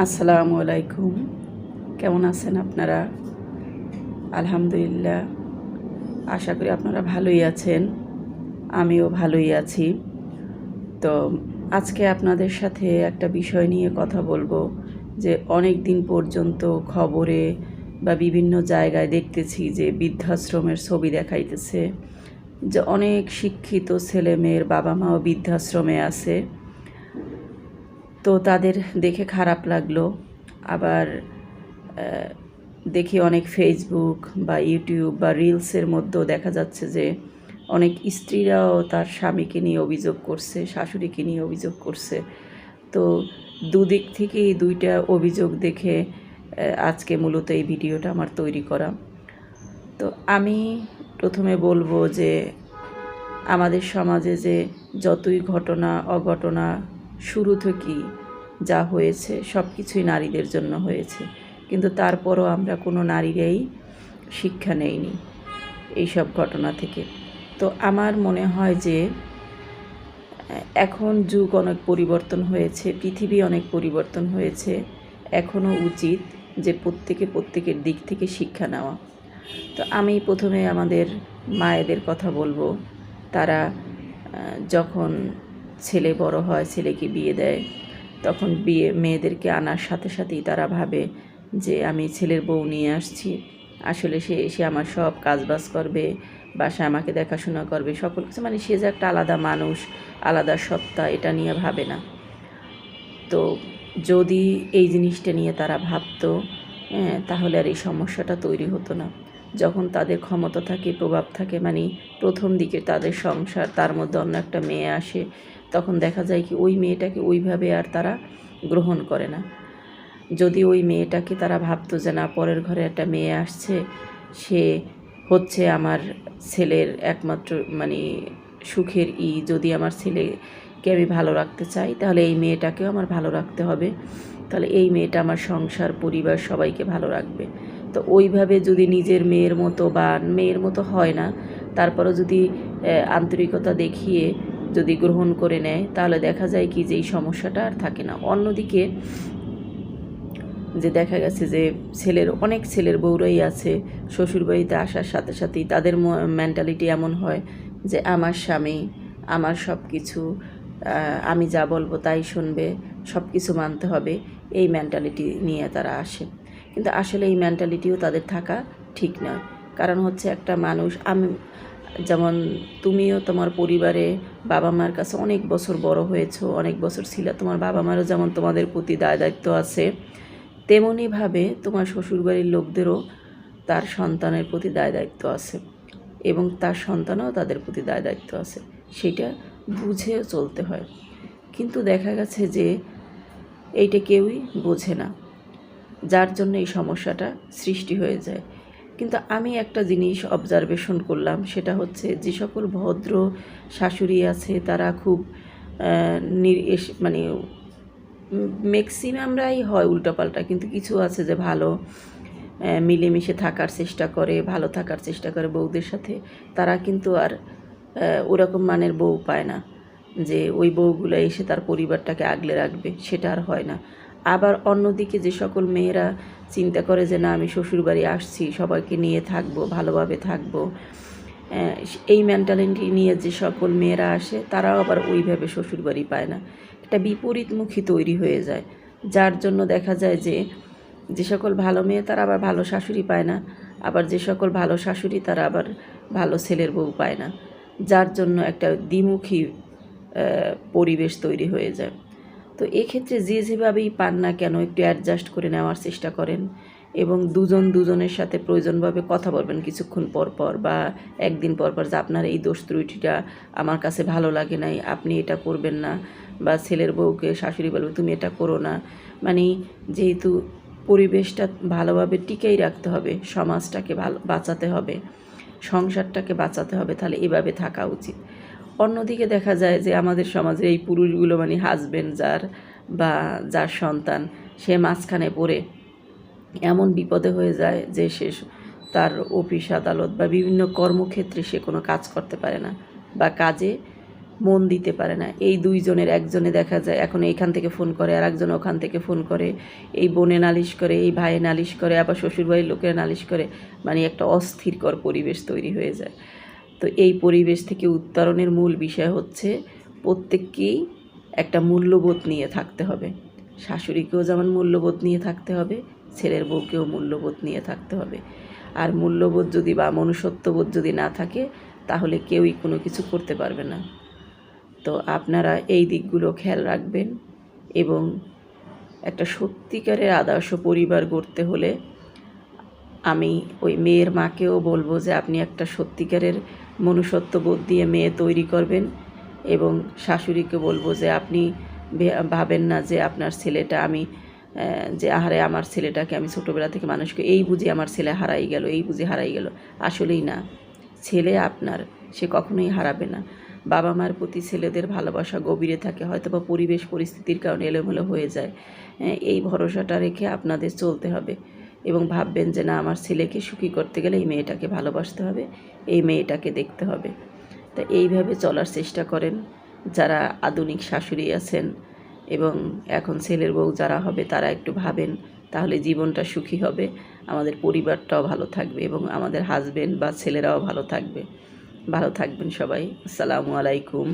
আসসালামু আলাইকুম। কেমন আছেন আপনারা? আলহামদুলিল্লাহ। আশা করি আপনারা ভালোই আছেন। আমিও ভালোই আছি। তো আজকে আপনাদের সাথে একটা বিষয় নিয়ে কথা বলব যে অনেক দিন পর্যন্ত খবরে বা বিভিন্ন জায়গায় দেখতেছি যে বৃদ্ধাশ্রমের ছবি দেখাইতেছে যে অনেক শিক্ষিত ছেলে মেয়ের বাবা মাও বৃদ্ধাশ্রমে আছে। তো তাদের দেখে খারাপ লাগল। আবার দেখি অনেক ফেসবুক বা ইউটিউব বা রিলসের মধ্যেও দেখা যাচ্ছে যে অনেক স্ত্রীরাও তার স্বামীকে নিয়ে অভিযোগ করছে, শাশুড়িকে নিয়ে অভিযোগ করছে। তো দুদিক থেকেই দুইটা অভিযোগ দেখে আজকে মূলত এই ভিডিওটা আমার তৈরি করা। তো আমি প্রথমে বলব যে আমাদের সমাজে যে যতই ঘটনা, অঘটনা শুরু থেকেই যা হয়েছে, সব কিছুই নারীদের জন্য হয়েছে। কিন্তু তারপরও আমরা কোনো নারীরাই শিক্ষা নেইনি এইসব ঘটনা থেকে। তো আমার মনে হয় যে, এখন যুগ অনেক পরিবর্তন হয়েছে, পৃথিবী অনেক পরিবর্তন হয়েছে। এখনও উচিত যে প্রত্যেকে প্রত্যেকের দিক থেকে শিক্ষা নেওয়া। তো আমি প্রথমে আমাদের মায়েদের কথা বলব। তারা যখন ছেলে বড় হয় ছেলেকে বিয়ে দেয়। তখন বিয়ে মেয়েদেরকে আনার সাথে সাথেই তারা ভাবে যে আমি ছেলের বউ নিয়ে আসছি। আসলে সে এসে আমার সব কাজবাজ করবে বাসায় আমাকে দেখাশোনা করবে সকল কিছু। মানে সে যে একটা আলাদা মানুষ আলাদা সত্তা এটা নিয়ে ভাবে না। তো যদি এই জিনিসটা নিয়ে তারা ভাবতো হ্যাঁ, তাহলে আর এই সমস্যাটা তৈরি হতো না। যখন তাদের ক্ষমতা থাকে প্রভাব থাকে মানে প্রথম দিকে তাদের সংসার তার মধ্যে অন্য একটা মেয়ে আসে তখন দেখা যায় কি ওই মেয়েটাকে ওইভাবে আর তারা গ্রহণ করে না। যদি ওই মেয়েটাকে তারা ভাবতো যে না, পরের ঘরে একটা মেয়ে আসছে, সে হচ্ছে আমার ছেলের একমাত্র মানে সুখের ই। যদি আমার ছেলেকে আমি ভালো রাখতে চাই, তাহলে এই মেয়েটাকেও আমার ভালো রাখতে হবে। তাহলে এই মেয়েটা আমার সংসার, পরিবার সবাইকে ভালো রাখবে। তো ওইভাবে যদি নিজের মেয়ের মতো বা মেয়ের মতো হয় না, তারপরও যদি আন্তরিকতা দেখিয়ে যদি গ্রহণ করে নেয়, তাহলে দেখা যায় কি যে এই সমস্যাটা আর থাকে না। অন্যদিকে যে দেখা গেছে যে ছেলের, অনেক ছেলের বউরাই আছে, শ্বশুরবাড়িতে আসার সাথে সাথেই তাদের মেন্টালিটি এমন হয় যে আমার স্বামী, আমার সব কিছু আমি যা বলব তাই শুনবে সব কিছু মানতে হবে, এই মেন্টালিটি নিয়ে তারা আসে। কিন্তু আসলে এই মেন্টালিটিও তাদের থাকা ঠিক নয়। কারণ হচ্ছে একটা মানুষ, আমি যেমন তুমিও তোমার পরিবারে বাবা মার কাছে অনেক বছর বড় হয়েছো, অনেক বছর ছিল, তোমার বাবা মারও যেমন তোমাদের প্রতি দায় দায়িত্ব আছে তেমনইভাবে তোমার শ্বশুরবাড়ির লোকদেরও তার সন্তানের প্রতি দায় দায়িত্ব আছে এবং তার সন্তানও তাদের প্রতি দায় দায়িত্ব আছে, সেটা বুঝে চলতে হয়। কিন্তু দেখা গেছে যে এইটা কেউই বোঝে না, যার জন্য এই সমস্যাটা সৃষ্টি হয়ে যায়। কিন্তু আমি একটা জিনিস অবজারভেশন করলাম, সেটা হচ্ছে যে সকল ভদ্র শাশুড়ি আছে, তারা খুব মানে ম্যাক্সিমামরাই হয় উল্টাপাল্টা, কিন্তু কিছু আছে যে ভালো মিলেমিশে থাকার চেষ্টা করে, ভালো থাকার চেষ্টা করে বউদের সাথে, তারা কিন্তু আর ওরকম মানের বউ পায় না, যে ওই বউগুলো এসে তার পরিবারটাকে আগলে রাখবে, সেটা আর হয় না। আবার অন্যদিকে যে সকল মেয়েরা চিন্তা করে যে, না, আমি শ্বশুরবাড়ি আসছি, সবাইকে নিয়ে থাকব, ভালোভাবে থাকব। এই মেন্টালিটি নিয়ে যে সকল মেয়েরা আসে, তারাও আবার ওইভাবে শ্বশুরবাড়ি পায় না। একটা বিপরীতমুখী তৈরি হয়ে যায়। যার জন্য দেখা যায় যে যে সকল ভালো মেয়ে তারা আবার ভালো শাশুড়ি পায় না, আবার যে সকল ভালো শাশুড়ি তারা আবার ভালো ছেলের বউ পায় না। যার জন্য একটা দ্বিমুখী পরিবেশ তৈরি হয়ে যায়। তো এক্ষেত্রে যে যেভাবেই পান না কেন, একটু অ্যাডজাস্ট করে নেওয়ার চেষ্টা করেন এবং দুজন দুজনের সাথে প্রয়োজনভাবে কথা বলবেন কিছুক্ষণ পর পর বা একদিন পর পর যে আপনার এই দোষ ত্রুটিটা আমার কাছে ভালো লাগে নাই, আপনি এটা করবেন না বা ছেলের বউকে, শাশুড়ি বলবে তুমি এটা করো না। মানে যেহেতু পরিবেশটা ভালোভাবে টিকেই রাখতে হবে, সমাজটাকে ভালো বাঁচাতে হবে, সংসারটাকে বাঁচাতে হবে, তাহলে এভাবে থাকা উচিত। অন্যদিকে দেখা যায় যে আমাদের সমাজের এই পুরুষগুলো মানে হাজবেন্ড যার বা যার সন্তান, সে মাঝখানে পড়ে, এমন বিপদে হয়ে যায় যে সে তার অফিস, আদালত বা বিভিন্ন কর্মক্ষেত্রে সে কোনো কাজ করতে পারে না বা কাজে মন দিতে পারে না। এই দুইজনের, একজনে দেখা যায় এখন এইখান থেকে ফোন করে আর একজন ওখান থেকে ফোন করে, এই বোনে নালিশ করে, এই ভাইয়ে নালিশ করে, আবার শ্বশুরবাড়ির লোকেরা নালিশ করে মানে একটা অস্থিরকর পরিবেশ তৈরি হয়ে যায়। তো এই পরিবেশ থেকে উত্তরণের মূল বিষয় হচ্ছে প্রত্যেককেই একটা মূল্যবোধ নিয়ে থাকতে হবে। শাশুড়িকেও যেমন মূল্যবোধ নিয়ে থাকতে হবে, ছেলের বউকেও মূল্যবোধ নিয়ে থাকতে হবে। আর মূল্যবোধ যদি বা মনুষ্যত্ববোধ যদি না থাকে, তাহলে কেউই কোনো কিছু করতে পারবে না। তো আপনারা এই দিকগুলো খেয়াল রাখবেন এবং একটা সত্যিকারের আদর্শ পরিবার গড়তে হলে আমি ওই মেয়ের মাকেও বলব যে আপনি একটা সত্যিকারের মনুষ্যত্ববোধ দিয়ে মেয়ে তৈরি করবেন এবং শাশুড়িকে বলব যে আপনি ভাবেন না যে আপনার ছেলেটা আমি যে আহারে আমার ছেলেটাকে আমি ছোটোবেলা থেকে মানুষকে এই বুঝি আমার ছেলে হারাই গেল, এই বুঝি হারাই গেল। আসলেই না। ছেলে আপনার, সে কখনোই হারাবে না। বাবা মার প্রতি ছেলেদের ভালোবাসা গভীরে থাকে হয়তো বা পরিবেশ পরিস্থিতির কারণে এলোমেলো হয়ে যায়। এই ভরসাটা রেখে আপনাদের চলতে হবে। এবং ভাববেন যে না, আমার ছেলেকে সুখী করতে গেলে এই মেয়েটাকে ভালোবাসতে হবে, এই মেয়েটাকে দেখতে হবে। তা এইভাবে চলার চেষ্টা করেন যারা আধুনিক শাশুড়ি আছেন এবং এখন ছেলের বউ যারা হবে তারা একটু ভাবেন, তাহলে জীবনটা সুখী হবে, আমাদের পরিবারটাও ভালো থাকবে এবং আমাদের হাজবেন্ড বা ছেলেরাও ভালো থাকবে। ভালো থাকবেন সবাই। আসসালামু আলাইকুম।